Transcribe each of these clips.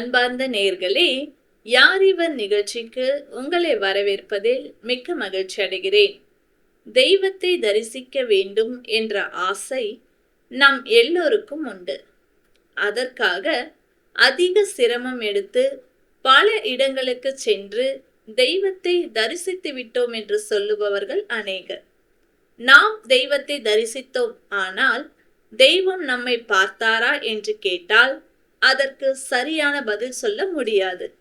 அன்பார்ந்த நேர்களே யார் இவர் நிகழ்ச்சிக்கு உங்களை வரவேற்பதில் மிக்க மகிழ்ச்சி அடைகிறேன். தெய்வத்தை தரிசிக்க வேண்டும் என்ற ஆசை நம் எல்லோருக்கும் உண்டு. அதற்காக அதிக சிரமம் எடுத்து பல இடங்களுக்கு சென்று தெய்வத்தை தரிசித்து விட்டோம் என்று சொல்லுபவர்கள் அநேகர். நாம் தெய்வத்தை தரிசித்தோம் ஆனால் தெய்வம் நம்மை பார்த்தாரா என்று கேட்டால் அதற்கு சரியான பதில் சொல்ல முடியாது.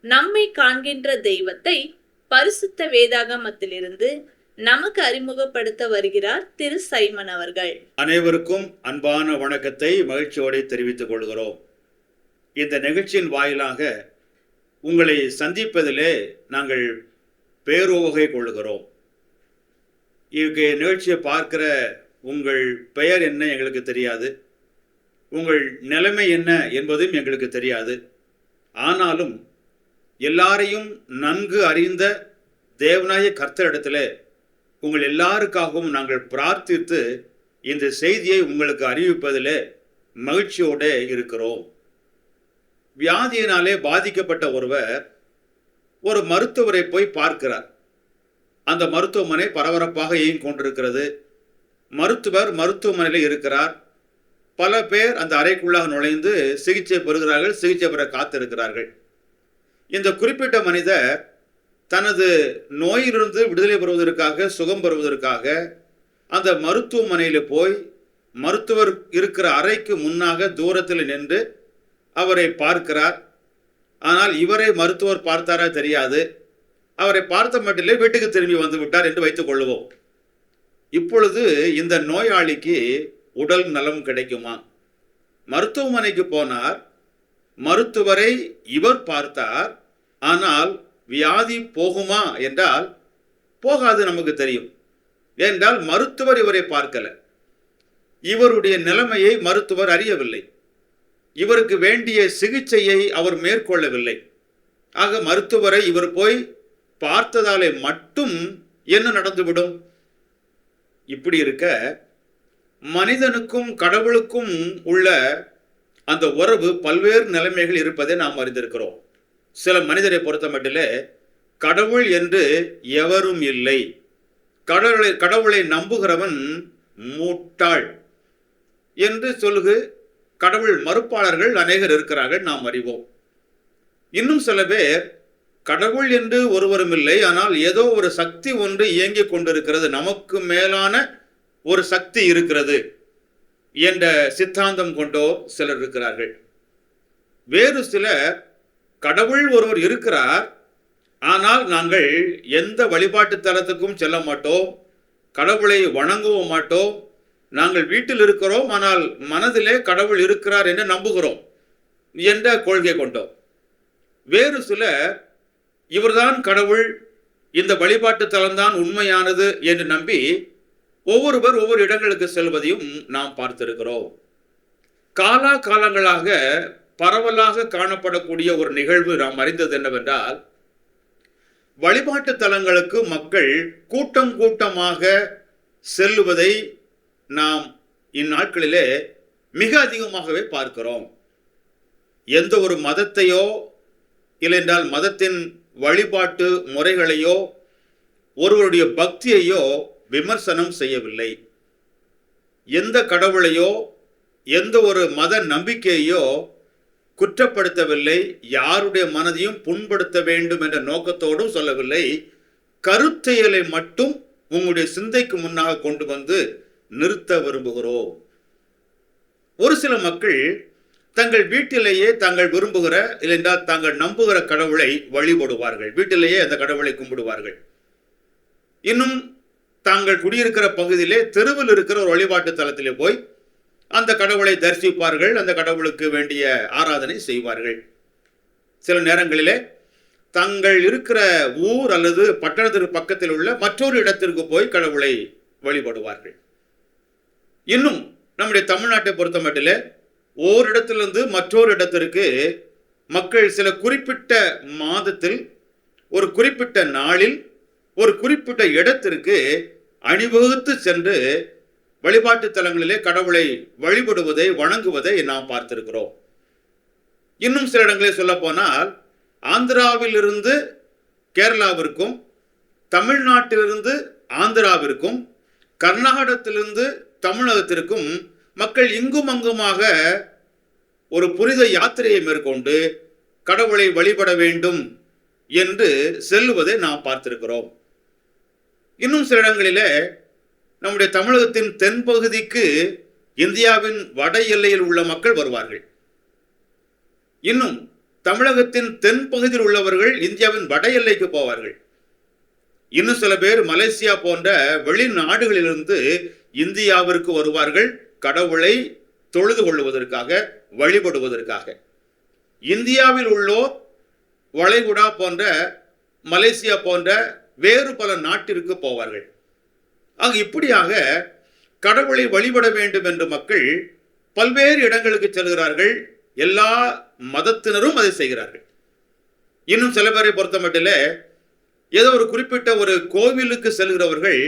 நம்மை காண்கின்ற தெய்வத்தை பரிசுத்த வேதாகமத்திலிருந்து நமக்கு அறிமுகப்படுத்த வருகிறார் திரு சைமன் அவர்கள். அனைவருக்கும் அன்பான வணக்கத்தை மகிழ்ச்சியோடு தெரிவித்துக் கொள்கிறோம். இந்த நிகழ்ச்சியின் வாயிலாக உங்களை சந்திப்பதிலே நாங்கள் பேரோகை கொள்கிறோம். இவங்க நிகழ்ச்சியை பார்க்கிற உங்கள் பெயர் என்ன எங்களுக்கு தெரியாது. உங்கள் நிலைமை என்ன என்பதும் எங்களுக்கு தெரியாது. ஆனாலும் எல்லாரையும் நன்கு அறிந்த தேவநாய கர்த்தரிடத்தில் உங்கள் எல்லாருக்காகவும் நாங்கள் பிரார்த்தித்து இந்த செய்தியை உங்களுக்கு அறிவிப்பதில் மகிழ்ச்சியோடு இருக்கிறோம். வியாதியினாலே பாதிக்கப்பட்ட ஒருவர் ஒரு மருத்துவரை போய் பார்க்கிறார். அந்த மருத்துவமனை பரபரப்பாக இயங்கிக் கொண்டிருக்கிறது. மருத்துவர் மருத்துவமனையில் இருக்கிறார். பல பேர் அந்த அறைக்குள்ளாக நுழைந்து சிகிச்சை பெறுகிறார்கள் சிகிச்சை பெற காத்திருக்கிறார்கள். இந்த குறிப்பிட்ட மனிதர் தனது நோயிலிருந்து விடுதலை பெறுவதற்காக சுகம் பெறுவதற்காக அந்த மருத்துவமனையில் போய் மருத்துவர் இருக்கிற அறைக்கு முன்னாக தூரத்தில் நின்று அவரை பார்க்கிறார். ஆனால் இவரை மருத்துவர் பார்த்தாரா தெரியாது. அவரை பார்த்த மட்டிலே வீட்டுக்கு திரும்பி வந்து விட்டார் என்று வைத்துக் கொள்வோம். இப்பொழுது இந்த நோயாளிக்கு உடல் நலம் கிடைக்குமா? மருத்துவமனைக்கு போனார். மருத்துவரை இவர் பார்த்தார். ஆனால் வியாதி போகுமா என்றால் போகாது நமக்கு தெரியும். ஏனென்றால் மருத்துவர் இவரை பார்க்கல. இவருடைய நிலைமையை மருத்துவர் அறியவில்லை. இவருக்கு வேண்டிய சிகிச்சையை அவர் மேற்கொள்ளவில்லை. ஆக மருத்துவரை இவர் போய் பார்த்ததாலே மட்டும் என்ன நடந்துவிடும்? இப்படி இருக்க மனிதனுக்கும் கடவுளுக்கும் உள்ள அந்த உறவு பல்வேறு நிலைமைகள் இருப்பதை நாம் அறிந்திருக்கிறோம். சில மனிதரை பொறுத்த மட்டிலே கடவுள் என்று எவரும் இல்லை. கடவுளை கடவுளை நம்புகிறவன் மூட்டாள் என்று சொல்லுகு கடவுள் மறுப்பாளர்கள் அநேகர் இருக்கிறார்கள் நாம் அறிவோம். இன்னும் சில பேர் கடவுள் என்று ஒருவரும் இல்லை ஆனால் ஏதோ ஒரு சக்தி ஒன்று இயங்கிக் கொண்டிருக்கிறது நமக்கு மேலான ஒரு சக்தி இருக்கிறது என்ற சித்தாந்தம் கொண்டோ சிலர் இருக்கிறார்கள். வேறு சிலர் கடவுள் ஒருவர் இருக்கிறார் ஆனால் நாங்கள் எந்த வழிபாட்டு தலத்துக்கும் செல்ல மாட்டோம் கடவுளை வணங்கவும் மாட்டோம். நாங்கள் வீட்டில் இருக்கிறோம் ஆனால் மனதிலே கடவுள் இருக்கிறார் என்று நம்புகிறோம் என்ற கொள்கை கொண்டோம். வேறு சிலர் இவர்தான் கடவுள் இந்த வழிபாட்டு தலம்தான் உண்மையானது என்று நம்பி ஒவ்வொருவர் ஒவ்வொரு இடங்களுக்கு செல்வதையும் நாம் பார்த்திருக்கிறோம். காலா காலங்களாக பரவலாக காணப்படக்கூடிய ஒரு நிகழ்வு நாம் அறிந்தது என்னவென்றால் வழிபாட்டு தலங்களுக்கு மக்கள் கூட்டம் கூட்டமாக செல்லுவதை நாம் இந்நாட்களிலே மிக அதிகமாகவே பார்க்கிறோம். எந்த ஒரு மதத்தையோ இல்லைன்றால் மதத்தின் வழிபாட்டு முறைகளையோ ஒருவருடைய பக்தியையோ விமர்சனம் செய்யவில்லை. எந்த கடவுளையோ எந்த ஒரு மத நம்பிக்கையோ குற்றப்படுத்தவில்லை யாருடைய மனதையும் புண்படுத்த வேண்டும் என்ற நோக்கத்தோடும் சொல்லவில்லை. கருத்தையலை மட்டும் உங்களுடைய சிந்தைக்கு முன்னாக கொண்டு வந்து நிறுத்த விரும்புகிறோம். ஒரு சில மக்கள் தங்கள் வீட்டிலேயே தாங்கள் விரும்புகிற இல்லைன்றால் தாங்கள் நம்புகிற கடவுளை வழிபடுவார்கள். வீட்டிலேயே அந்த கடவுளை கும்பிடுவார்கள். இன்னும் தாங்கள் குடியிருக்கிற பகுதியிலே தெருவில் இருக்கிற ஒரு வழிபாட்டு தலத்திலே போய் அந்த கடவுளை தரிசிப்பார்கள் அந்த கடவுளுக்கு வேண்டிய ஆராதனை செய்வார்கள். சில நேரங்களிலே தங்கள் இருக்கிற ஊர் அல்லது பட்டணத்திற்கு பக்கத்தில் உள்ள மற்றொரு இடத்திற்கு போய் கடவுளை வழிபடுவார்கள். இன்னும் நம்முடைய தமிழ்நாட்டை பொறுத்த மட்டிலே ஓரிடத்திலிருந்து மற்றொரு இடத்திற்கு மக்கள் சில குறிப்பிட்ட மாதத்தில் ஒரு குறிப்பிட்ட நாளில் ஒரு குறிப்பிட்ட இடத்திற்கு அணிவகுத்து சென்று வழிபாட்டு தலங்களிலே கடவுளை வழிபடுவதை வணங்குவதை நாம் பார்த்திருக்கிறோம். இன்னும் சில இடங்களில் சொல்ல போனால் ஆந்திராவிலிருந்து கேரளாவிற்கும் தமிழ்நாட்டிலிருந்து ஆந்திராவிற்கும் கர்நாடகத்திலிருந்து தமிழகத்திற்கும் மக்கள் இங்கும் அங்குமாக ஒரு புனித யாத்திரையை மேற்கொண்டு கடவுளை வழிபட வேண்டும் என்று செல்லுவதை நாம் பார்த்திருக்கிறோம். இன்னும் சில இடங்களிலே நம்முடைய தமிழகத்தின் தென்பகுதிக்கு இந்தியாவின் வட எல்லையில் உள்ள மக்கள் வருவார்கள். இன்னும் தமிழகத்தின் தென்பகுதியில் உள்ளவர்கள் இந்தியாவின் வட எல்லைக்கு போவார்கள். இன்னும் சில பேர் மலேசியா போன்ற வெளிநாடுகளிலிருந்து இந்தியாவிற்கு வருவார்கள். கடவுளை தொழுது கொள்வதற்காக வழிபடுவதற்காக. இந்தியாவில் உள்ளோர் வளைகுடா போன்ற மலேசியா போன்ற வேறு பல நாட்டிற்கு போவார்கள். ஆக இப்படியாக கடவுளை வழிபட வேண்டும் என்று மக்கள் பல்வேறு இடங்களுக்கு செல்கிறார்கள். எல்லா மதத்தினரும் அதை செய்கிறார்கள். இன்னும் சில பேரை பொறுத்த மட்டிலே ஏதோ ஒரு குறிப்பிட்ட ஒரு கோவிலுக்கு செல்கிறவர்கள்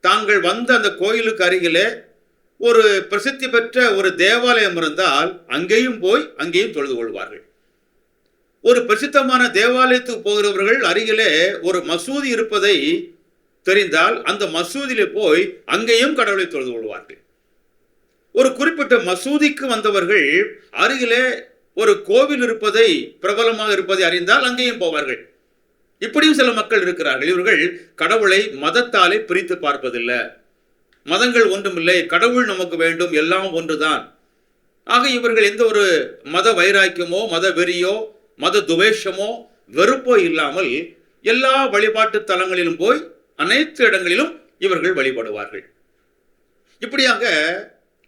தாங்கள் வந்த அந்த கோயிலுக்கு அருகிலே ஒரு பிரசித்தி பெற்ற ஒரு தேவாலயம் இருந்தால் அங்கேயும் போய் அங்கேயும் தொழுது கொள்வார்கள். ஒரு பிரசித்தமான தேவாலயத்துக்கு போகிறவர்கள் அருகிலே ஒரு மசூதி இருப்பதை தெரிந்தால் அந்த மசூதியிலே போய் அங்கேயும் கடவுளை தொழுது கொள்வார்கள். ஒரு குறிப்பிட்ட மசூதிக்கு வந்தவர்கள் அருகிலே ஒரு கோவில் இருப்பதை பிரபலமாக இருப்பதை அறிந்தால் அங்கேயும் போவார்கள். இப்படியும் சில மக்கள் இருக்கிறார்கள். இவர்கள் கடவுளை மதத்தாலே பிரித்து பார்ப்பதில்லை. மதங்கள் ஒன்றுமில்லை கடவுள் நமக்கு வேண்டும். எல்லாம் ஒன்றுதான். ஆக இவர்கள் எந்த ஒரு மத வைராக்கியமோ மத வெறியோ மத துவேஷமோ வெறுப்போ இல்லாமல் எல்லா வழிபாட்டு தலங்களிலும் போய் அனைத்து இடங்களிலும் இவர்கள் வழிபடுவார்கள். இப்படியாக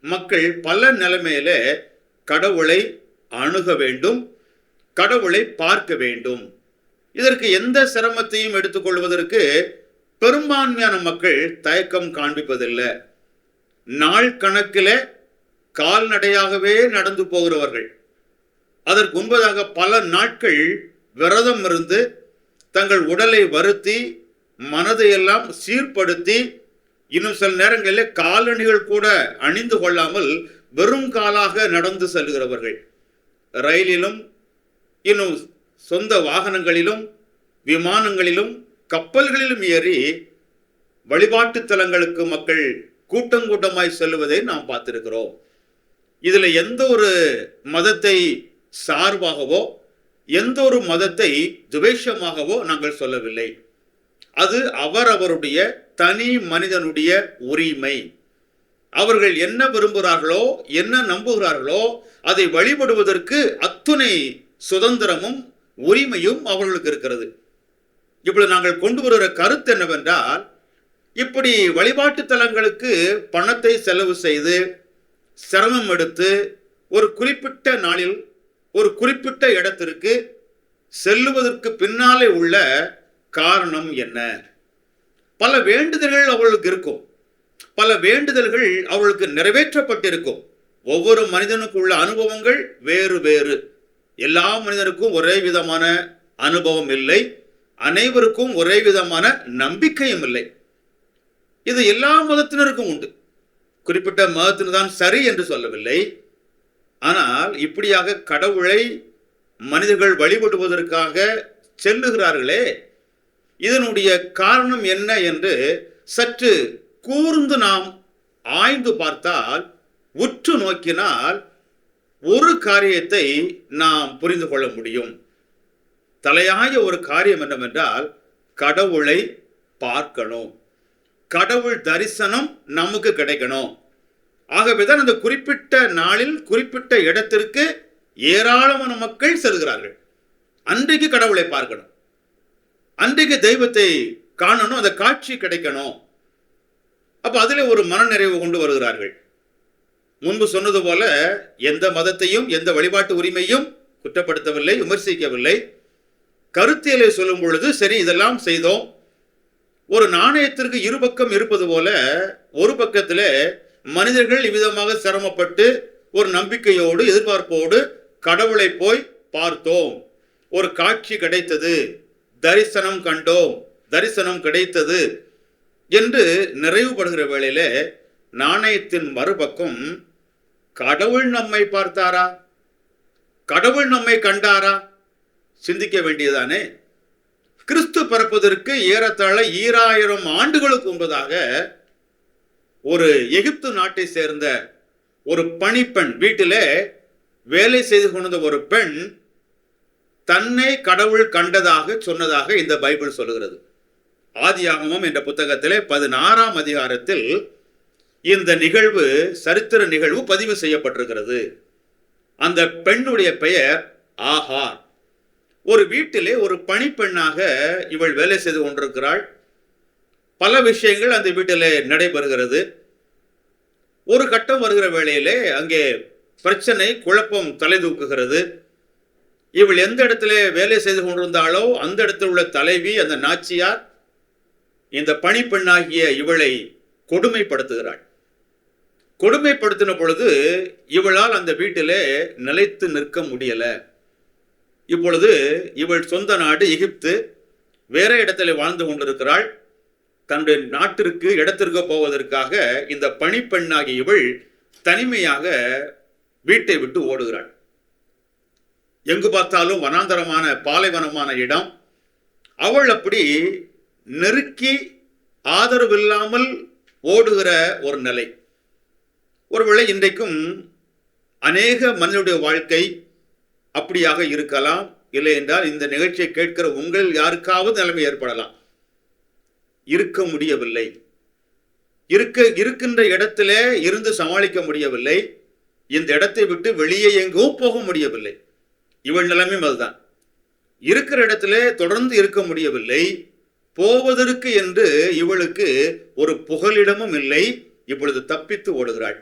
மக்கள் பல நிலைமையில கடவுளை அணுக வேண்டும் கடவுளை பார்க்க வேண்டும். இதற்கு எந்த சிரமத்தையும் எடுத்துக்கொள்வதற்கு பெரும்பான்மையான மக்கள் தயக்கம் காண்பிப்பதில்லை. நாள் கணக்கில் கால்நடையாகவே நடந்து போகிறவர்கள். அதற்கு முன்பதாக பல நாட்கள் விரதம் இருந்து தங்கள் உடலை வருத்தி மனதை எல்லாம் சீர்படுத்தி இன்னும் சில நேரங்களில் காலணிகள் கூட அணிந்து கொள்ளாமல் வெறும் காலாக நடந்து செல்கிறவர்கள். ரயிலிலும் இன்னும் சொந்த வாகனங்களிலும் விமானங்களிலும் கப்பல்களிலும் ஏறி வழிபாட்டு தலங்களுக்கு மக்கள் கூட்டம் கூட்டமாய் செல்வதை நாம் பார்த்திருக்கிறோம். இதில் எந்த ஒரு மதத்தை சார்பாகவோ எந்த ஒரு மதத்தை துவேஷமாகவோ நாங்கள் சொல்லவில்லை. அது அவரவருடைய தனி மனிதனுடைய உரிமை. அவர்கள் என்ன விரும்புகிறார்களோ என்ன நம்புகிறார்களோ அதை வழிபடுவதற்கு அத்துணை சுதந்திரமும் உரிமையும் அவர்களுக்கு இருக்கிறது. இப்படி நாங்கள் கொண்டு வருகிற கருத்து என்னவென்றால் இப்படி வழிபாட்டு தலங்களுக்கு பணத்தை செலவு செய்து சிரமம் எடுத்து ஒரு குறிப்பிட்ட நாளில் ஒரு குறிப்பிட்ட இடத்திற்கு செல்லுவதற்கு பின்னாலே உள்ள காரணம் என்ன? பல வேண்டுதல்கள் அவளுக்கு இருக்கும். பல வேண்டுதல்கள் அவளுக்கு நிறைவேற்றப்பட்டிருக்கும். ஒவ்வொரு மனிதனுக்கு உள்ள அனுபவங்கள் வேறு வேறு. எல்லா மனிதனுக்கும் ஒரே விதமான அனுபவம் இல்லை. அனைவருக்கும் ஒரே விதமான நம்பிக்கையும் இல்லை. இது எல்லா மதத்தினருக்கும் உண்டு. குறிப்பிட்ட மதத்தினர் தான் சரி என்று சொல்லவில்லை. ஆனால் இப்படியாக கடவுளை மனிதர்கள் வழிபடுவதற்காக செல்லுகிறார்களே இதனுடைய காரணம் என்ன என்று சற்று கூர்ந்து நாம் ஆய்ந்து பார்த்தால் உற்று நோக்கினால் ஒரு காரியத்தை நாம் புரிந்து கொள்ள முடியும். தலையாய ஒரு காரியம் என்னவென்றால் கடவுளை பார்க்கணும். கடவுள் தரிசனம் நமக்கு கிடைக்கணும். ஆகவேதான் அந்த குறிப்பிட்ட நாளில் குறிப்பிட்ட இடத்திற்கு ஏராளமான மக்கள் செல்கிறார்கள். அன்றைக்கு கடவுளை பார்க்கணும். அன்றைக்கு தெய்வத்தை காணணும் அந்த காட்சி கிடைக்கணும். அப்போ அதில் ஒரு மனநிறைவு கொண்டு வருகிறார்கள். முன்பு சொன்னது போல எந்த மதத்தையும் எந்த வழிபாட்டு உரிமையும் குற்றப்படுத்தவில்லை விமர்சிக்கவில்லை. கருத்தியலை சொல்லும் பொழுது சரி இதெல்லாம் செய்தோம். ஒரு நாணயத்திற்கு இருபக்கம் இருப்பது போல ஒரு பக்கத்தில் மனிதர்கள் இவ்விதமாக சிரமப்பட்டு ஒரு நம்பிக்கையோடு எதிர்பார்ப்போடு கடவுளை போய் பார்த்தோம். ஒரு காட்சி கிடைத்தது. தரிசனம் கண்டோம். தரிசனம் கிடைத்தது என்று நிறைவுபடுகிற வேளையில நாணயத்தின் மறுபக்கம் கடவுள் நம்மை பார்த்தாரா? கடவுள் நம்மை கண்டாரா? சிந்திக்க வேண்டியதானே கிறிஸ்து பிறப்பதற்கு ஏறத்தாழ ஈராயிரம் ஆண்டுகளுக்கு முன்பதாக ஒரு எகிப்து நாட்டை சேர்ந்த ஒரு பணிப்பெண் வீட்டிலே வேலை செய்து கொண்ட ஒரு பெண் தன்னை கடவுள் கண்டதாக சொன்னதாக இந்த பைபிள் சொல்லுகிறது. ஆதியாகமம் என்ற புத்தகத்திலே பதினாறாம் அதிகாரத்தில் இந்த நிகழ்வு சரித்திர நிகழ்வு பதிவு செய்யப்பட்டிருக்கிறது. அந்த பெண்ணுடைய பெயர் ஆஹார் ஒரு வீட்டிலே ஒரு பணிப்பெண்ணாக இவள் வேலை செய்து கொண்டிருக்கிறாள். பல விஷயங்கள் அந்த வீட்டிலே நடைபெறுகிறது. ஒரு கட்டம் வருகிற வேளையிலே அங்கே பிரச்சனை குழப்பம் தலை தூக்குகிறது. இவள் எந்த இடத்துல வேலை செய்து கொண்டிருந்தாலோ அந்த இடத்தில் உள்ள தலைவி அந்த நாச்சியார் இந்த பணிப்பெண்ணாகிய இவளை கொடுமைப்படுத்துகிறாள். கொடுமைப்படுத்தின பொழுது இவளால் அந்த வீட்டிலே நிலைத்து நிற்க முடியலை. இப்பொழுது இவள் சொந்த நாடு எகிப்து வேற இடத்துல வாழ்ந்து கொண்டிருக்கிறாள். தன்னுடைய நாட்டிற்கு இடத்திற்கு போவதற்காக இந்த பணிப்பெண்ணாகிய இவள் தனிமையாக வீட்டை விட்டு ஓடுகிறாள். எங்கு பார்த்தாலும் வனாந்தரமான பாலைவனமான இடம். அவள் அப்படி நெருக்கி ஆதரவில்லாமல் ஓடுகிற ஒரு நிலை. ஒருவேளை இன்றைக்கும் அநேக மனிதனுடைய வாழ்க்கை அப்படியாக இருக்கலாம். இல்லை என்றால் இந்த நிகழ்ச்சியை கேட்கிற உங்கள் யாருக்காவது நிலைமை ஏற்படலாம். இருக்க முடியவில்லை. இருக்க இருக்கின்ற இடத்திலே இருந்து சமாளிக்க முடியவில்லை. இந்த இடத்தை விட்டு வெளியே எங்கோ போக முடியவில்லை. இவள் நிலைமையும் அதுதான். இருக்கிற இடத்துல தொடர்ந்து இருக்க முடியவில்லை. போவதற்கு என்று இவளுக்கு ஒரு புகலிடமும் இல்லை. இப்பொழுது தப்பித்து ஓடுகிறாள்.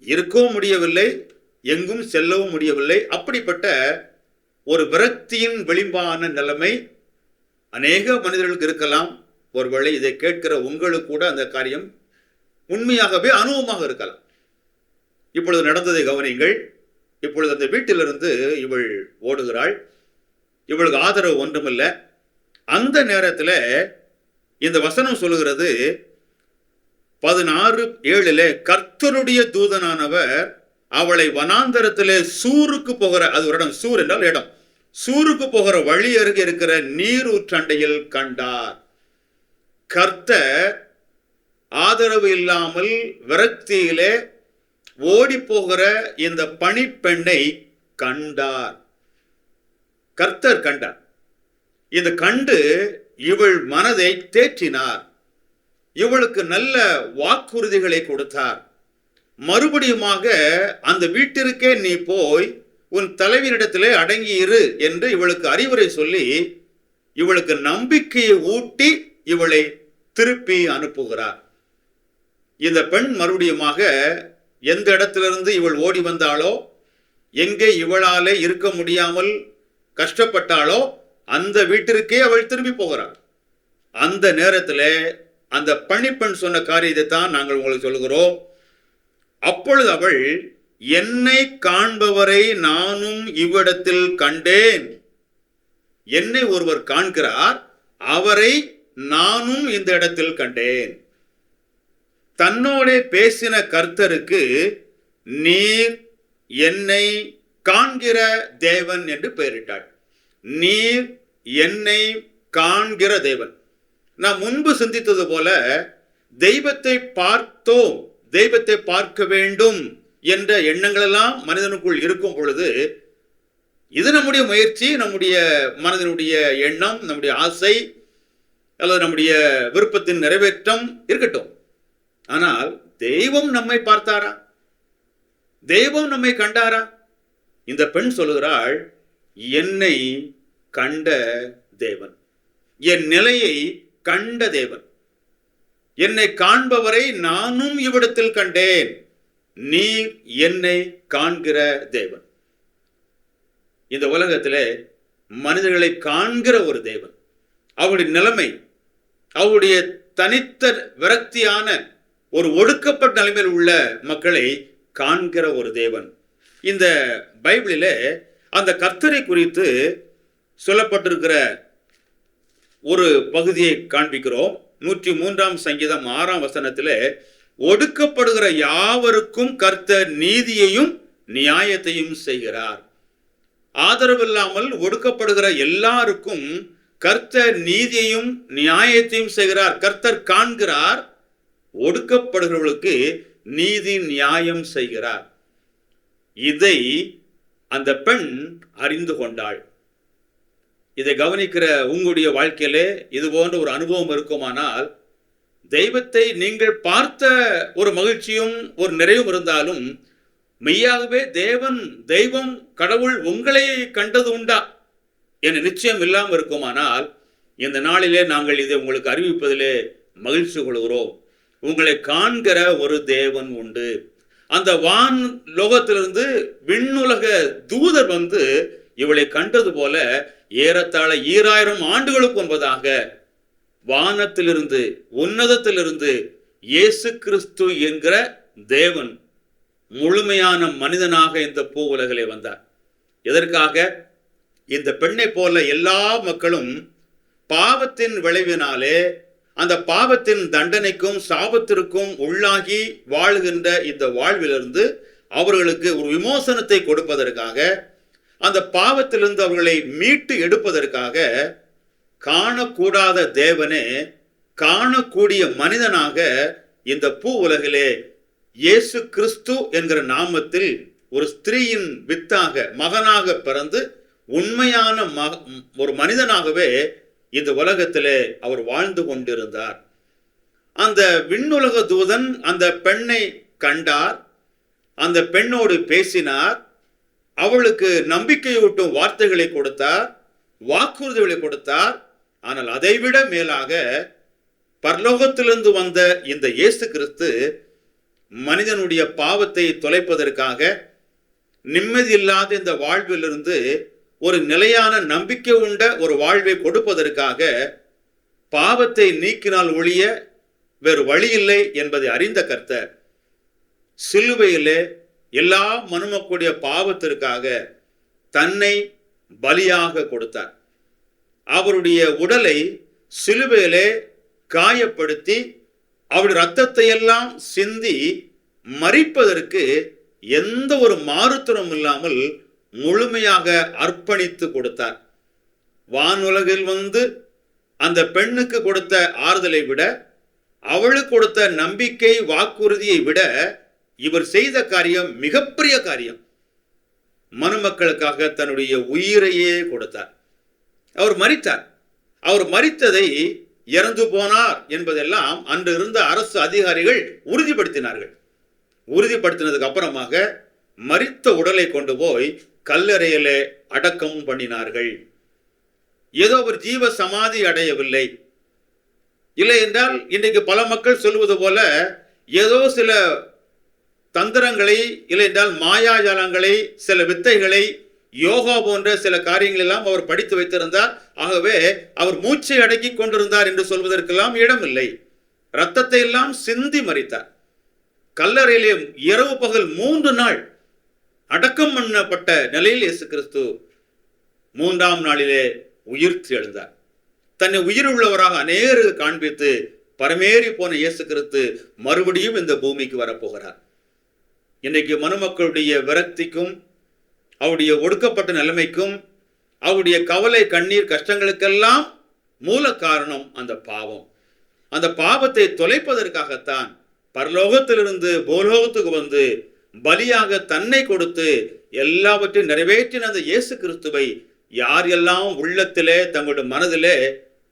இருக்கவும் முடியவில்லை எங்கும் செல்லவும் முடியவில்லை. அப்படிப்பட்ட ஒரு விரக்தியின் விளிம்பான நிலைமை அநேக மனிதர்களுக்கு இருக்கலாம். ஒருவேளை இதை கேட்கிற உங்களுக்கு கூட அந்த காரியம் உண்மையாகவே அனுபவமாக இருக்கலாம். இப்பொழுது நடந்ததை கவனிங்கள் இப்பொழுது அந்த வீட்டிலிருந்து இவள் ஓடுகிறாள். இவளுக்கு ஆதரவு ஒன்றுமில்லை. அந்த நேரத்தில் இந்த வசனம் சொல்லுகிறது பதினாறு ஏழில் கர்த்தருடைய தூதனானவர் அவளை வனாந்தரத்திலே சூருக்கு போகிற அது ஒரு இடம் சூர் என்றால் இடம். சூருக்கு போகிற வழி அருகே இருக்கிற நீரூற்றண்டையில் கண்டார். கர்த்தர் ஆதரவு இல்லாமல் விரக்தியிலே ஓடி போகிற இந்த பணிப்பெண்ணை கண்டார். கர்த்தர் கண்டார். இந்த கண்டு இவள் மனதை தேற்றினார். இவளுக்கு நல்ல வாக்குறுதிகளை கொடுத்தார். மறுபடியுமாக அந்த வீட்டிற்கே நீ போய் உன் தலைவியினிடத்திலே அடங்கி இரு என்று இவளுக்கு அறிவுரை சொல்லி இவளுக்கு நம்பிக்கையை ஊட்டி இவளை திருப்பி அனுப்புகிறார். இந்த பெண் மறுபடியுமாக எந்த இடத்திலிருந்து இவள் ஓடி வந்தாளோ எங்கே இவளாலே இருக்க முடியாமல் கஷ்டப்பட்டாளோ அந்த வீட்டிற்கே அவள் திரும்பி போகிறாள். அந்த நேரத்தில் அந்த பணிப்பெண் சொன்ன காரியத்தை தான் நாங்கள் உங்களுக்கு சொல்கிறோம் அப்பொழுது அவள் என்னை காண்பவரை நானும் இவ்விடத்தில் கண்டேன். என்னை ஒருவர் காண்கிறார் அவரை நானும் இந்த இடத்தில் கண்டேன். தன்னோடே பேசின கர்த்தருக்கு நீர் என்னை காண்கிற தேவன் என்று பெயரிட்டாள் நீர் என்னை காண்கிற தேவன். நான் முன்பு சிந்தித்தது போல தெய்வத்தை பார்த்தோம் தெய்வத்தை பார்க்க வேண்டும். என்ற எண்ணங்களெல்லாம் மனிதனுக்குள் இருக்கும் பொழுது இது நம்முடைய முயற்சி நம்முடைய மனதினுடைய எண்ணம் நம்முடைய ஆசை அல்லது நம்முடைய விருப்பத்தின் நிறைவேற்றம் இருக்கட்டும். ஆனால் தெய்வம் நம்மை பார்த்தாரா? தெய்வம் நம்மை கண்டாரா? இந்த பெண் சொல்லுகிறாள் என்னை கண்ட தேவன். என் நிலையை கண்ட தேவன். என்னை காண்பவரை நானும் இவ்விடத்தில் கண்டேன். நீர் என்னை காண்கிற தேவன். இந்த உலகத்திலே மனிதர்களை காண்கிற ஒரு தேவன். அவருடைய நிலைமை அவருடைய தனித்த விரக்தியான ஒரு ஒடுக்கப்பட்ட நிலைமையில் உள்ள மக்களை காண்கிற ஒரு தேவன். இந்த பைபிளில் அந்த கர்த்தரை குறித்து சொல்லப்பட்டிருக்கிற ஒரு பகுதியை காண்பிக்கிறோம். நூற்றி மூன்றாம் சங்கீதம் ஆறாம் வசனத்தில் ஒடுக்கப்படுகிற யாவருக்கும் கர்த்தர் நீதியையும் நியாயத்தையும் செய்கிறார். ஆதரவில்லாமல் ஒடுக்கப்படுகிற எல்லாருக்கும் கர்த்தர் நீதியையும் நியாயத்தையும் செய்கிறார். கர்த்தர் காண்கிறார் ஒடுக்கப்படுகிறவர்களுக்கு நீதி நியாயம் செய்கிறார். இதை அந்த பெண் அறிந்து கொண்டாள். இதை கவனிக்கிற உங்களுடைய வாழ்க்கையிலே இது போன்ற ஒரு அனுபவம் இருக்குமானால் தெய்வத்தை நீங்கள் பார்த்த ஒரு மகிழ்ச்சியும் ஒரு நிறைவும் இருந்தாலும் மெய்யாகவே தேவன் தெய்வம் கடவுள் உங்களை கண்டது உண்டா? என நிச்சயம் இல்லாமல் இருக்குமானால் இந்த நாளிலே நாங்கள் இதை உங்களுக்கு அறிவிப்பதிலே மகிழ்ச்சி கொள்கிறோம். உங்களை காண்கிற ஒரு தேவன் உண்டு. அந்த வான் லோகத்திலிருந்து விண்ணுலக தூதர் வந்து இவளை கண்டது போல ஏறத்தாழ ஈராயிரம் ஆண்டுகளுக்கு முன்பதாக வானத்திலிருந்து உன்னதத்திலிருந்து இயேசு கிறிஸ்து என்கிற தேவன் முழுமையான மனிதனாக இந்த பூ உலகிலே வந்தார். எதற்காக? இந்த பெண்ணை போல எல்லா மக்களும் பாவத்தின் விளைவினாலே அந்த பாவத்தின் தண்டனைக்கும் சாபத்திற்கும் உள்ளாகி வாழ்கின்ற இந்த வாழ்விலிருந்து அவர்களுக்கு ஒரு விமோசனத்தை கொடுப்பதற்காக அந்த பாவத்திலிருந்து அவர்களை மீட்டு எடுப்பதற்காக காணக்கூடாத தேவனே காணக்கூடிய மனிதனாக இந்த பூ உலகிலே இயேசு கிறிஸ்து என்கிற நாமத்தில் ஒரு ஸ்திரீயின் வித்தாக மகனாக பிறந்து உண்மையான மக ஒரு மனிதனாகவே இந்த உலகத்திலே அவர் வாழ்ந்து கொண்டிருந்தார். அந்த விண்ணுலக தூதன் அந்த பெண்ணை கண்டார் அந்த பெண்ணோடு பேசினார் அவளுக்கு நம்பிக்கையூட்டும் வார்த்தைகளை கொடுத்தார் வாக்குறுதிகளை கொடுத்தார் ஆனால் அதைவிட மேலாக பரலோகத்திலிருந்து வந்த இந்த இயேசு கிறிஸ்து மனிதனுடைய பாவத்தை தொலைப்பதற்காக நிம்மதி இல்லாத இந்த வாழ்விலிருந்து ஒரு நிலையான நம்பிக்கை உண்ட ஒரு வாழ்வை கொடுப்பதற்காக பாவத்தை நீக்கினால் ஒழிய வேறு வழி இல்லை என்பதை அறிந்த கர்த்தர் சிலுவையிலே எல்லா மனுமக்கூடிய பாவத்திற்காக தன்னை பலியாக கொடுத்தார். அவருடைய உடலை சிலுவையிலே காயப்படுத்தி அவருடைய ரத்தத்தை எல்லாம் சிந்தி மறிப்பதற்கு எந்த ஒரு மாறுத்தரம் இல்லாமல் முழுமையாக அர்ப்பணித்து கொடுத்தார். வானுலகில் வந்து அந்த பெண்ணுக்கு கொடுத்த ஆறுதலை விட அவளுக்கு கொடுத்த நம்பிக்கை வாக்குறுதியை விட இவர் செய்த காரியம் மிகப்பெரிய காரியம். மனுமக்களுக்காக தன்னுடைய உயிரையே கொடுத்தார். அவர் மறித்தார் அவர் மறித்ததை இறந்து போனார் என்பதெல்லாம் அன்று இருந்த அரசு அதிகாரிகள் உறுதிப்படுத்தினார்கள். உறுதிப்படுத்தினதுக்கு அப்புறமாக மறித்த உடலை கொண்டு போய் கல்லறையிலே அடக்கம் பண்ணினார்கள். ஏதோ ஒரு ஜீவ சமாதி அடையவில்லை. இல்லை என்றால் இன்றைக்கு பல மக்கள் சொல்வது போல ஏதோ சில தந்திரங்களை இல்லை என்றால் மாயாஜாலங்களை சில வித்தைகளை யோகா போன்ற சில காரியங்கள் எல்லாம் அவர் படித்து வைத்திருந்தார். ஆகவே அவர் மூச்சை அடக்கி கொண்டிருந்தார் என்று சொல்வதற்கெல்லாம் இடமில்லை. ரத்தத்தை எல்லாம் சிந்தி மறித்தார். கல்லறையிலே இரவு பகல் மூன்று நாள் அடக்கம் பண்ணப்பட்ட நிலையில் இயேசு கிறிஸ்து மூன்றாம் நாளிலே உயிர்த்து எழுந்தார் தன்னை உயிர் உள்ளவராக அநேரு காண்பித்து பரமேறி போன இயேசு கிறிஸ்து மறுபடியும் இந்த பூமிக்கு வரப்போகிறார். இன்றைக்கு மனுமக்களுடைய விரக்திக்கும் அவருடைய ஒடுக்கப்பட்ட நிலைமைக்கும் அவருடைய கவலை கண்ணீர் கஷ்டங்களுக்கெல்லாம் மூல காரணம் அந்த பாவம். அந்த பாவத்தை தொலைப்பதற்காகத்தான் பரலோகத்திலிருந்து பூலோகத்துக்கு வந்து பலியாக தன்னை கொடுத்து எல்லாவற்றையும் நிறைவேற்றின அந்த இயேசு கிறிஸ்துவை யார் எல்லாம் உள்ளத்திலே தங்களுடைய மனதிலே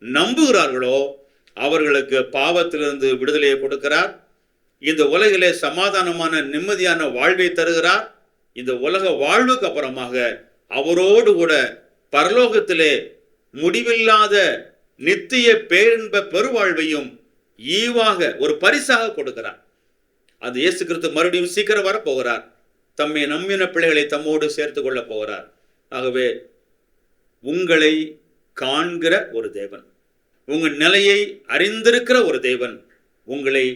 நம்புகிறார்களோ அவர்களுக்கு பாவத்திலிருந்து விடுதலையை கொடுக்கிறார். இந்த உலகிலே சமாதானமான நிம்மதியான வாழ்வை தருகிறார். இந்த உலக வாழ்வுக்கு அப்புறமாக அவரோடு கூட பரலோகத்திலே முடிவில்லாத நித்திய பேரின்ப பெருவாழ்வையும் ஈவாக ஒரு பரிசாக கொடுக்கிறார். அது இயேசு கிறிஸ்து மறுபடியும் சீக்கிரம் வரப்போகிறார். தம்மை நம்பின பிள்ளைகளை தம்மோடு சேர்த்து கொள்ளப் போகிறார். ஆகவே உங்களை காண்கிற ஒரு தேவன் உங்கள் நிலையை அறிந்திருக்கிற ஒரு தேவன் உங்களை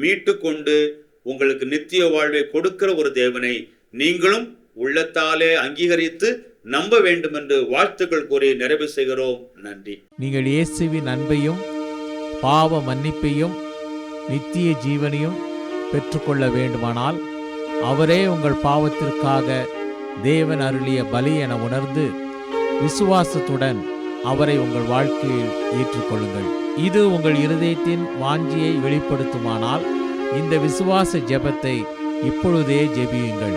மீட்டு கொண்டு உங்களுக்கு நித்திய வாழ்வை கொடுக்கிற ஒரு தேவனை நீங்களும் உள்ளத்தாலே அங்கீகரித்து நம்ப வேண்டும் என்று வாழ்த்துக்கள் கூறி நிறைவு செய்கிறோம். நன்றி. நீங்கள் இயேசுவின் அன்பையும் பாவ மன்னிப்பையும் நித்திய ஜீவனையும் பெற்றுக்கொள்ள வேண்டுமானால் அவரே உங்கள் பாவத்திற்காக தேவன் அருளிய பலி என உணர்ந்து விசுவாசத்துடன் அவரை உங்கள் வாழ்க்கையில் ஏற்றுக்கொள்ளுங்கள். இது உங்கள் இருதயத்தின் வாஞ்சியை வெளிப்படுத்துமானால் இந்த விசுவாச ஜெபத்தை இப்பொழுதே ஜெபியுங்கள்.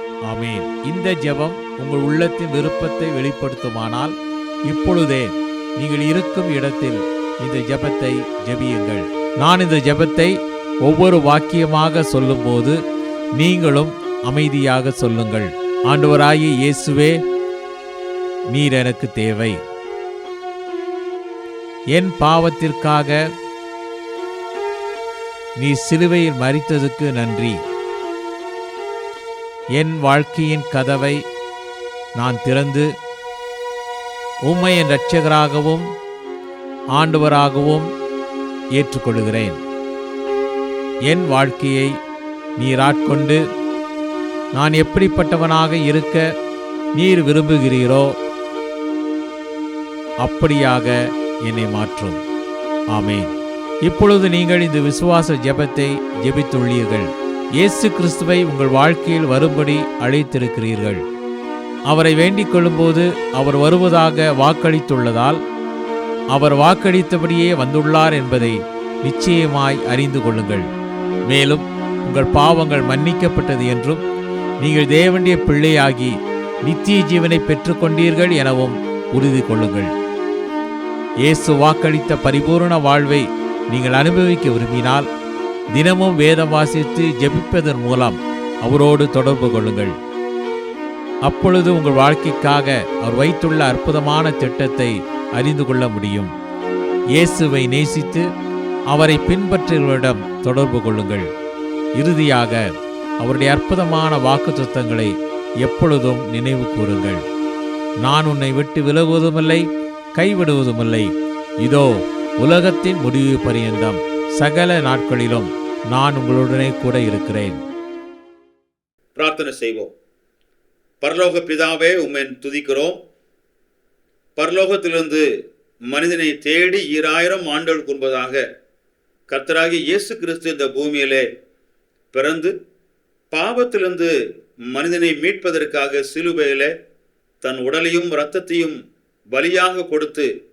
ஆமேன். இந்த ஜெபம் உங்கள் உள்ளத்தின் விருப்பத்தை வெளிப்படுத்துமானால் இப்பொழுதே நீங்கள் இருக்கும் இடத்தில் இந்த ஜெபத்தை ஜெபியுங்கள். நான் இந்த ஜெபத்தை ஒவ்வொரு வாக்கியமாக சொல்லும்போது நீங்களும் அமைதியாக சொல்லுங்கள். ஆண்டவராகிய இயேசுவே நீர் எனக்கு தேவை. என் பாவத்திற்காக நீ சிலுவையில் மறித்ததுக்கு நன்றி. என் வாழ்க்கையின் கதவை நான் திறந்து உம்மை என் இரட்சகராகவும் ஆண்டவராகவும் ஏற்றுக்கொள்கிறேன் என் வாழ்க்கையை நீராட்கொண்டு நான் எப்படிப்பட்டவனாக இருக்க நீர் விரும்புகிறீரோ அப்படியாக என்னை மாற்றும். ஆமேன். இப்பொழுது நீங்கள் இந்த விசுவாச ஜெபத்தை ஜெபித்துள்ளீர்கள். இயேசு கிறிஸ்துவை உங்கள் வாழ்க்கையில் வரும்படி அழைத்திருக்கிறீர்கள். அவரை வேண்டிக் கொள்ளும்போது அவர் வருவதாக வாக்களித்துள்ளதால் அவர் வாக்களித்தபடியே வந்துள்ளார் என்பதை நிச்சயமாய் அறிந்து கொள்ளுங்கள். மேலும் உங்கள் பாவங்கள் மன்னிக்கப்பட்டது என்றும் நீங்கள் தேவனுடைய பிள்ளையாகி நித்திய ஜீவனை பெற்றுக்கொண்டீர்கள் எனவும் உறுதி கொள்ளுங்கள். இயேசு வாக்களித்த பரிபூரண வாழ்வை நீங்கள் அனுபவிக்க விரும்பினால் தினமும் வேதம் வாசித்து ஜெபிப்பதன் மூலம் அவரோடு தொடர்பு கொள்ளுங்கள். அப்பொழுது உங்கள் வாழ்க்கைக்காக அவர் வைத்துள்ள அற்புதமான திட்டத்தை அறிந்து கொள்ள முடியும். இயேசுவை நேசித்து அவரை பின்பற்றுவரிடம் தொடர்பு கொள்ளுங்கள். இறுதியாக அவருடைய அற்புதமான வாக்கு சுத்தங்களை எப்பொழுதும் நினைவு கூறுங்கள். நான் உன்னை விட்டு விலகுவதுமில்லை கைவிடுவதுமில்லை. இதோ உலகத்தின் முடிவு பரியந்தம். சகல நாட்களிலும் நான் உங்களுடனே கூட இருக்கிறேன். பிரார்த்தனை செய்வோம். பரலோக பிதாவே உம்மை துதிக்கிறோம். பரலோகத்திலிருந்து மனிதனை தேடி ஈராயிரம் ஆண்டுகளுக்கு முன்பதாக கர்த்தராகி இயேசு கிறிஸ்து இந்த பூமியிலே பிறந்து பாவத்திலிருந்து மனிதனை மீட்பதற்காக சிலுவையிலே தன் உடலையும் இரத்தத்தையும் பலியாக கொடுத்து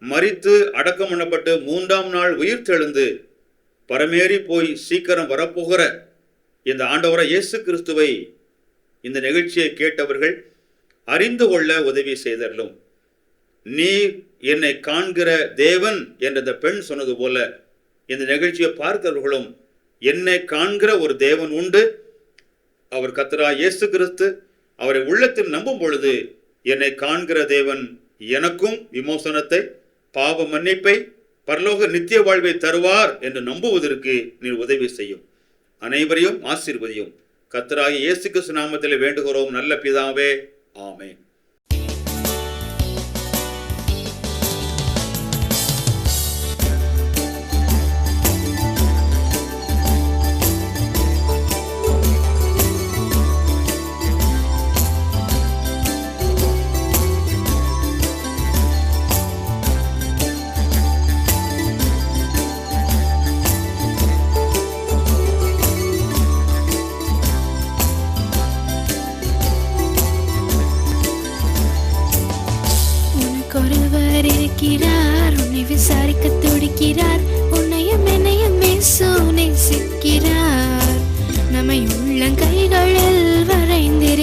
மறித்து அடக்கம் பண்ணப்பட்டு மூன்றாம் நாள் உயிர் தெழுந்து பரமேறி போய் சீக்கிரம் வரப்போகிற இந்த ஆண்டவரை இயேசு கிறிஸ்துவை இந்த நிகழ்ச்சியை கேட்டவர்கள் அறிந்து கொள்ள உதவி செய்தர்களும் நீ என்னை காண்கிற தேவன் என்ற இந்த பெண் சொன்னது போல இந்த நிகழ்ச்சியை பார்க்கிறவர்களும் என்னை காண்கிற ஒரு தேவன் உண்டு. அவர் கத்தரா இயேசு கிறிஸ்து அவரை உள்ளத்தில் நம்பும் பொழுது என்னை காண்கிற தேவன் எனக்கும் விமோசனத்தை பாவ மன்னிப்பை பரலோக நித்திய வாழ்வை தருவார் என்று நம்புவதற்கு நீர் உதவி செய்யும். அனைவரையும் ஆசீர்வதியும். கத்தராகி இயேசு கிறிஸ்து நாமத்தில் வேண்டுகிறோம். நல்ல பிதாவே. ஆமேன்.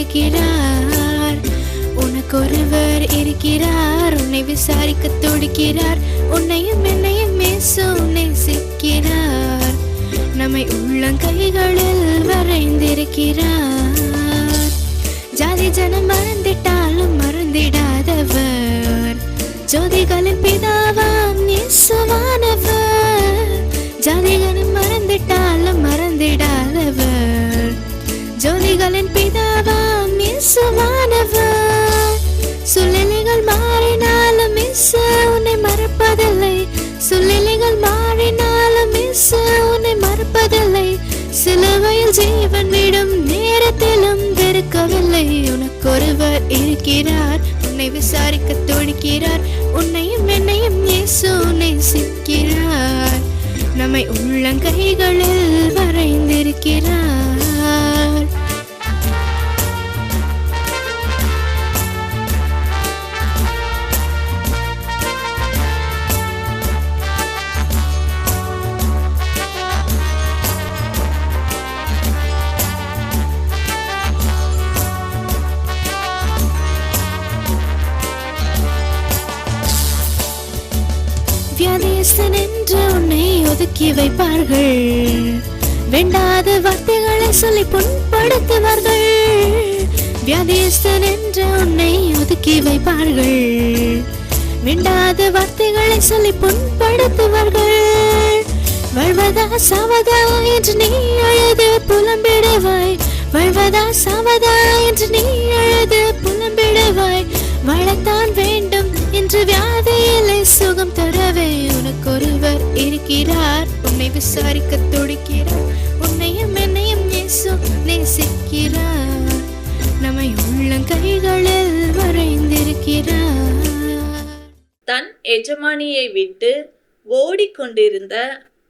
வரைந்திருக்கிறார் உனக்கொருவர் இருக்கிறார். உன்னை விசாரிக்க துடிக்கிறார். உன்னையும் என்னையும் மேசும் நேசிக்கிறார். நம்மை உள்ளங்கைகளில் வரைந்திருக்கிறார். ஜாதி ஜனம் மறந்திட்டாலும் மறந்திடாதவர். ஜோதிகளின் பிதாவாம் நேசுவானவர் ஜாதிகளும் மறந்திட்டாலும் மறந்திடாதவர். ஜோதிகளின் பிதாவாம் இயேசுவானவர் சூழ்நிலைகள் மாறினாலும் இயேசு உன்னை மறப்பதில்லை. சூழ்நிலைகள் மாறினாலும் இயேசு உன்னை மறப்பதில்லை. சிலுவையில் ஜீவன் விடும் நேரத்திலும் வெறுக்கவில்லை. உனக்கு ஒருவர் இருக்கிறார் உன்னை விசாரிக்க துடிக்கிறார் உன்னையும் என்னையும் இயேசு நேசிக்கிறார். நம்மை உள்ளங்கைகளில் வரைந்திருக்கிறார். சொல்லி புண்படுத்துவார்கள். வியாதியஸ்தன் என்று உன்னை ஒதுக்கி வைப்பார்கள். வேண்டாத வார்த்தைகளை சொல்லி புண்படுத்துவார்கள். வாழ்வதா சாவதா என்று நீ அழுது புலம்பிடுவாய். வாழ்வதா சாவதா என்று நீ அழுது புலம்பிடுவாய். வாழத்தான் வேண்டும் என்று வியாதியிலே சுகம் தரவே உனக்கு ஒருவர் இருக்கிறார். உன்னை விசாரிக்க துடிக்கிறார். இயேசு நேசிக்கிறார். நம்மை உள்ளங்கைகளில் வரைந்திருக்கிறார் தன் எஜமானியை விட்டு ஓடிக்கொண்டிருந்த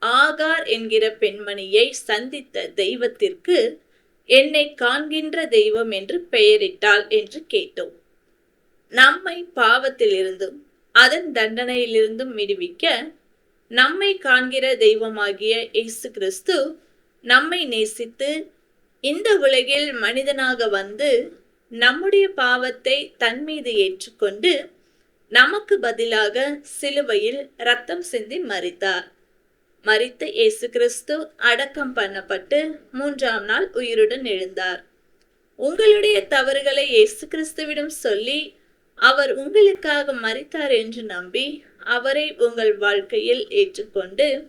ஆகார் என்கிற பெண்மணியை சந்தித்த தெய்வத்திற்கு என்னை காண்கின்ற தெய்வம் என்று பெயரிட்டாள் என்று கேட்டோம். நம்மை பாவத்திலிருந்தும் அதன் தண்டனையிலிருந்தும் விடுவிக்க நம்மை காண்கிற தெய்வமாகிய இயேசு கிறிஸ்து நம்மை நேசித்து இந்த உலகில் மனிதனாக வந்து நம்முடைய பாவத்தை தன் மீது ஏற்றுக்கொண்டு நமக்கு பதிலாக சிலுவையில் ரத்தம் சிந்தி மறித்தார் மறித்து இயேசு கிறிஸ்து அடக்கம் பண்ணப்பட்டு மூன்றாம் நாள் உயிருடன் எழுந்தார். உங்களுடைய தவறுகளை இயேசு கிறிஸ்துவிடம் சொல்லி அவர் உங்களுக்காக மறித்தார் என்று நம்பி அவரை உங்கள் வாழ்க்கையில் ஏற்றுக்கொண்டு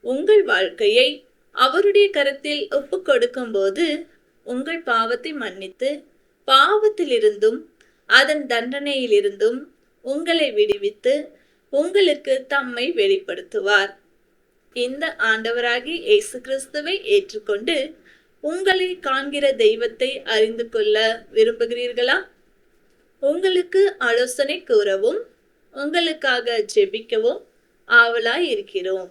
உங்கள் வாழ்க்கையை அவருடைய கரத்தில் ஒப்பு கொடுக்கும்போது உங்கள் பாவத்தை மன்னித்து பாவத்திலிருந்தும் அதன் தண்டனையிலிருந்தும் உங்களை விடுவித்து உங்களுக்கு தம்மை வெளிப்படுத்துவார். இந்த ஆண்டவராகி இயேசு கிறிஸ்துவை ஏற்றுக்கொண்டு உங்களை காண்கிற தெய்வத்தை அறிந்து கொள்ள விரும்புகிறீர்களா? உங்களுக்கு ஆலோசனை கூறவும் உங்களுக்காக ஜெபிக்கவும் ஆவலாய் இருக்கிறோம்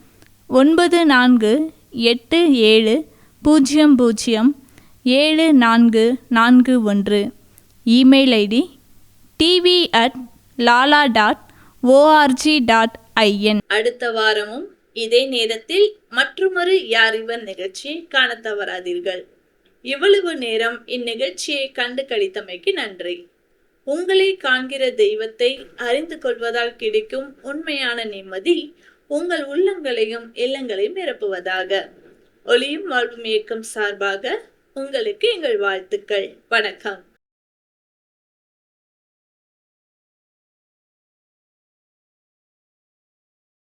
ஒன்பது நான்கு எட்டு ஏழு பூஜ்ஜியம் பூஜ்ஜியம் ஏழு நான்கு நான்கு ஒன்று. Email ID TV at Lala dot ORG dot IN. அடுத்த வாரமும் இதே நேரத்தில் மற்றுமொரு யாரிவர் நிகழ்ச்சியை காண தவறாதீர்கள். இவ்வளவு நேரம் இந்நிகழ்ச்சியை கண்டு கழித்தமைக்கு நன்றி. உங்களை காண்கிற தெய்வத்தை அறிந்து கொள்வதால் கிடைக்கும் உண்மையான நிம்மதி உங்கள் உள்ளங்களையும் இல்லங்களையும் நிரப்புவதாக. ஒளியும் வாழ்வும் இயக்கம் சார்பாக உங்களுக்கு எங்கள் வாழ்த்துக்கள். வணக்கம்.